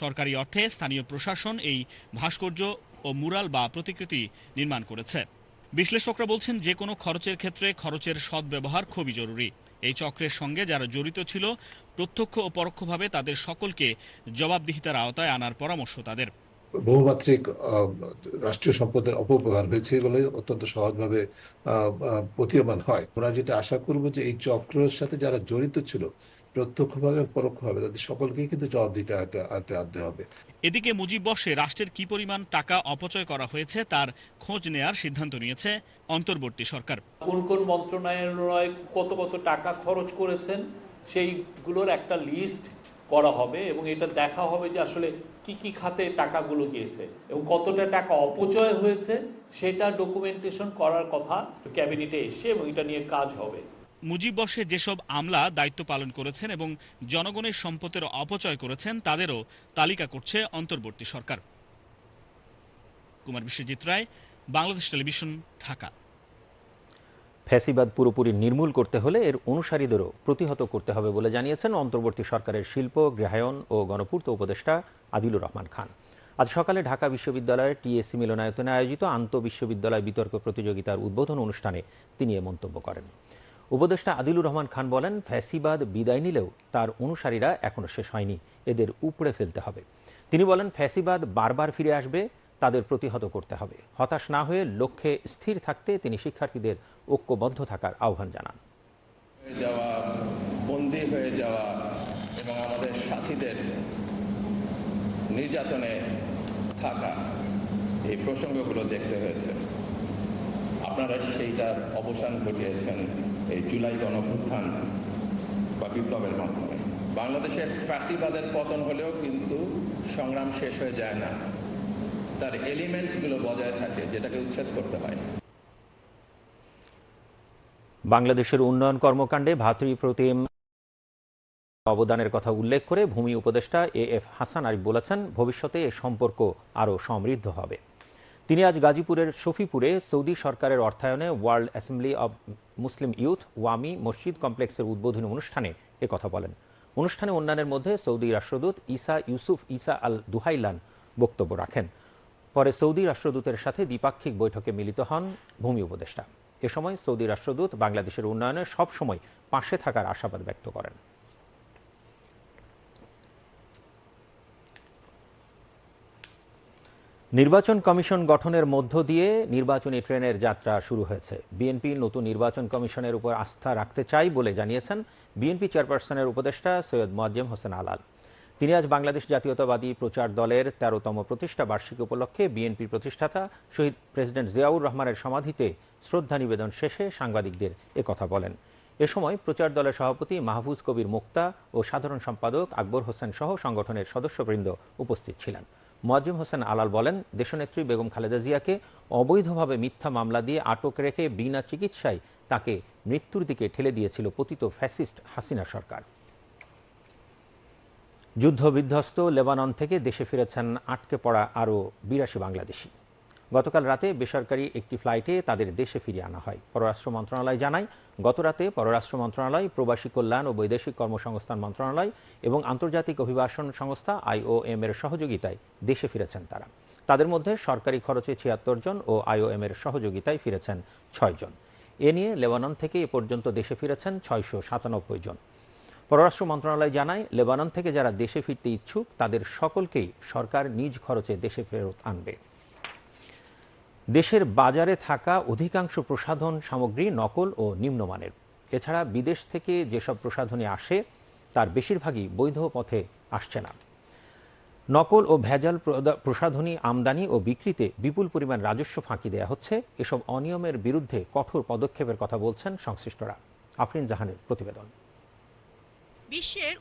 সরকারি অর্থে স্থানীয় প্রশাসন এই ভাস্কর্য ও মুরাল বা প্রতিকৃতি নির্মাণ করেছে। বিশ্লেষকরা বলছেন যে কোনো খরচের ক্ষেত্রে খরচের সদ্ব্যবহার খুবই জরুরি। এই চক্রের সঙ্গে যারা জড়িত ছিল, প্রত্যক্ষ ও পরোক্ষভাবে তাদের সকলকে জবাবদিহিতার আওতায় আনার পরামর্শ তাদের। বহুমাত্রিক রাষ্ট্রীয় সম্পদের অপব্যবহার হয়েছে বলে অত্যন্ত সহজভাবে প্রতীয়মান হয়। আমরা যেটা আশা করব যে এই চক্রের সাথে যারা জড়িত ছিল প্রত্যক্ষভাবে পরোক্ষভাবে তাদের সকলকেই কিন্তু জবাব দিতে আনতে- হবে। এদিকে মুজিব বর্ষে রাষ্ট্রের কি পরিমাণ টাকা অপচয় করা হয়েছে তার খোঁজ নেয়ার সিদ্ধান্ত নিয়েছে অন্তর্বর্তী সরকার। কোন কোন মন্ত্রণালয় কত কত টাকা খরচ করেছেন সেইগুলোর একটা লিস্ট করা হবে এবং এটা দেখা হবে যে আসলে কি কি খাতে টাকাগুলো গিয়েছে এবং কতটা টাকা অপচয় হয়েছে সেটা ডকুমেন্টেশন করার কথা ক্যাবিনেটে এসে এবং এটা নিয়ে কাজ হবে। মুজিব বর্ষে যেসব আমলা দায়িত্ব পালন করেছেন এবং জনগণের সম্পদের অপচয় করেছেন, তাদেরও তালিকা করছে অন্তর্বর্তী সরকার। কুমার বিশ্বজিৎ রায়, বাংলাদেশ টেলিভিশন, ঢাকা। ফ্যাসিবাদ পুরোপুরি নির্মূল করতে হলে এর অনুসারীদেরও প্রতিহত করতে হবে বলে জানিয়েছেন অন্তর্বর্তী সরকারের শিল্প, গৃহায়ন ও গণপূর্ত উপদেষ্টা আদিলুর রহমান খান। আজ সকালে ঢাকা বিশ্ববিদ্যালয়ের টিএসসি মিলনায়তনে আয়োজিত আন্তঃ বিশ্ববিদ্যালয় বিতর্ক প্রতিযোগিতার উদ্বোধন অনুষ্ঠানে তিনি এ মন্তব্য করেন। উপদেষ্টা আদিলুর রহমান খান বলেন, ফ্যাসিবাদ বিদায় নিলেও তার অনুসারীরা এখনও শেষ হয়নি। এদের উপড়ে ফেলতে হবে। তিনি বলেন, ফ্যাসিবাদ বারবার ফিরে আসবে, তাদের প্রতিহত করতে হবে। হতাশ না হয়ে লক্ষ্যে স্থির থাকতে তিনি শিক্ষার্থীদের ঐক্যবদ্ধ থাকার আহ্বান জানান। যাওয়া, বন্দী হয়ে যাওয়া এবং আমাদের সাথীদের নির্যাতনে থাকা, এই প্রসঙ্গগুলো দেখতে হয়েছে। আপনারা সেইটার অবসান ঘটিয়েছেন। এই জুলাই গণভ্যুত্থান বা বিপ্লবের মাধ্যমে। বাংলাদেশে ফ্যাসিবাদের পতন হলেও কিন্তু সংগ্রাম শেষ হয়ে যায় না। তার এলিমেন্টসগুলো বজায় থাকে, যেটাকে উচ্ছেদ করতে হয়। বাংলাদেশের উন্নয়ন কর্মকাণ্ডে ভাতৃপ্রতিম অবদানের কথা উল্লেখ করে ভূমি উপদেষ্টা এ এফ হাসান আরিফ বলেছেন, ভবিষ্যতে এ সম্পর্ক আরও সমৃদ্ধ হবে। তিনি আজ গাজীপুরের শফিপুরে সৌদি সরকারের অর্থায়নে world assembly of Muslim youth ওয়ামি মসজিদ কমপ্লেক্সের উদ্বোধনী অনুষ্ঠানে কথা বলেন। অনুষ্ঠানে অন্যান্যের মধ্যে সৌদি রাষ্ট্রদূত ইসা ইউসুফ ইসা আল দুহাইলান বক্তব্য রাখেন। পরে সৌদি রাষ্ট্রদূতের সাথে দ্বিপাক্ষিক বৈঠকে মিলিত হন ভূমি উপদেষ্টা। এ সময় সৌদি রাষ্ট্রদূত বাংলাদেশের উন্নয়নে সবসময় পাশে থাকার আশাবাদ ব্যক্ত করেন। নির্বাচন কমিশন গঠনের মধ্য দিয়ে নির্বাচনী ট্রেনের যাত্রা শুরু হয়েছে। বিএনপি নতুন নির্বাচন কমিশনের উপর আস্থা রাখতে চাই বলে জানিয়েছেন বিএনপি চেয়ারপারসনের উপদেষ্টা সৈয়দ মোয়াজ্জেম হোসেন আলাল তিনি আজ বাংলাদেশ জাতীয়তাবাদী প্রচার দলের তেরোতম প্রতিষ্ঠা বার্ষিকী উপলক্ষে বিএনপির প্রতিষ্ঠাতা শহীদ প্রেসিডেন্ট জিয়াউর রহমানের সমাধিতে শ্রদ্ধা নিবেদন শেষে সাংবাদিকদের একথা বলেন। এ সময় প্রচার দলের সভাপতি মাহফুজ কবির মুক্তা ও সাধারণ সম্পাদক আকবর হোসেন সহ সংগঠনের সদস্যবৃন্দ উপস্থিত ছিলেন। মোয়াজ্জেম হোসেন আলাল বলেন, দেশনেত্রী বেগম খালেদা জিয়াকে অবৈধভাবে মিথ্যা মামলা দিয়ে আটক রেখে বিনা চিকিৎসায় তাকে মৃত্যুর দিকে ঠেলে দিয়েছিল পতিত ফ্যাসিস্ট হাসিনা সরকার। যুদ্ধবিধ্বস্ত লেবানন থেকে দেশে ফিরেছেন আটকে পড়া আরও বিরাশি বাংলাদেশি। গতকাল রাতে বেসরকারি একটি ফ্লাইটে তাদের দেশে ফিরিয়ে আনা হয়। পররাষ্ট্র মন্ত্রণালয় জানায় গতরাতে পররাষ্ট্র মন্ত্রণালয়, প্রবাসী কল্যাণ ও বৈদেশিক কর্মসংস্থান মন্ত্রণালয় এবং আন্তর্জাতিক অভিবাসন সংস্থা আইওএম এর সহযোগিতায় দেশে ফিরেছেন তারা। তাদের মধ্যে সরকারি খরচে ছিয়াত্তর জন ও আইওএম এর সহযোগিতায় ফিরেছেন ছয় জন। এ নিয়ে লেবানন থেকে এ পর্যন্ত দেশে ফিরেছেন ছয়শো সাতানব্বই জন। পররাষ্ট্র মন্ত্রণালয় জানায়, লেবানন থেকে যারা দেশে ফিরতে ইচ্ছুক, তাদের সকলকেই সরকার নিজ খরচে দেশে ফেরত আনবে। দেশের বাজারে থাকা অধিকাংশ প্রসাধন সামগ্রী নকল ও নিম্নমানের। এছাড়া বিদেশ থেকে যেসব প্রসাধনী আসে, তার বেশিরভাগই বৈধ পথে আসছে না। নকল ও ভেজাল প্রসাধনী আমদানি ও বিক্রিতে বিপুল পরিমাণ রাজস্ব ফাঁকি দেওয়া হচ্ছে। এসব অনিয়মের বিরুদ্ধে কঠোর পদক্ষেপের কথা বলছেন সংশ্লিষ্টরা। আফরিন জাহানের প্রতিবেদন। বিশ্বের